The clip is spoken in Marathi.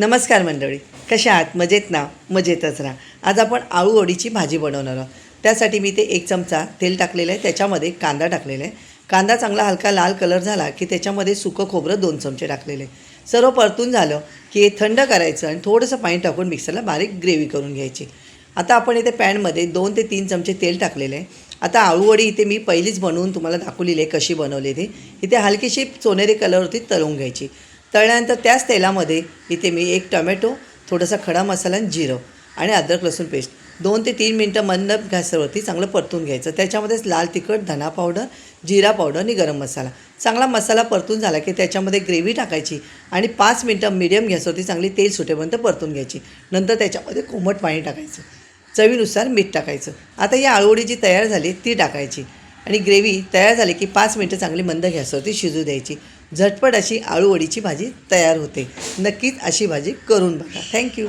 नमस्कार मंडळी कशा आहात? मजेत ना? मजेतच राहा. आज आपण आळू वडीची भाजी बनवणार आहोत. त्यासाठी मी ते एक चमचा तेल टाकलेलं आहे. त्याच्यामध्ये कांदा टाकलेला आहे. कांदा चांगला हलका लाल कलर झाला की त्याच्यामध्ये सुकं खोबरं दोन चमचे टाकलेले आहे. सर्व परतून झालं की हे थंड करायचं आणि थोडंसं पाणी टाकून मिक्सरला बारीक ग्रेव्ही करून घ्यायची. आता आपण इथे पॅनमध्ये दोन ते तीन चमचे तेल टाकलेले आहे. आता आळूवडी इथे मी पहिलीच बनवून तुम्हाला दाखवलेली आहे कशी बनवली ती. इथे हलकीशी सोनेरी कलर होती तळून घ्यायची. तळल्यानंतर त्याच तेलामध्ये इथे मी एक टोमॅटो थोडासा खडा मसाला आणि जिरं आणि अद्रक लसूण पेस्ट. दोन ते तीन मिनटं मंद गॅसवरती चांगलं परतून घ्यायचं. त्याच्यामध्येच लाल तिखट धना पावडर जिरा पावडर आणि गरम मसाला. चांगला मसाला परतून झाला की त्याच्यामध्ये ग्रेव्ही टाकायची आणि पाच मिनटं मिडियम गॅसवरती चांगली तेल सुटेपर्यंत परतून घ्यायची. नंतर त्याच्यामध्ये कोमट पाणी टाकायचं. चवीनुसार मीठ टाकायचं. आता ही आळूवडी जी तयार झाली ती टाकायची आणि ग्रेव्ही तयार झाली की पाच मिनटं चांगली मंद गॅसवरती शिजू द्यायची. झटपट अशी आळूवडीची भाजी तयार होते. नक्कीच अशी भाजी करून बघा. थँक्यू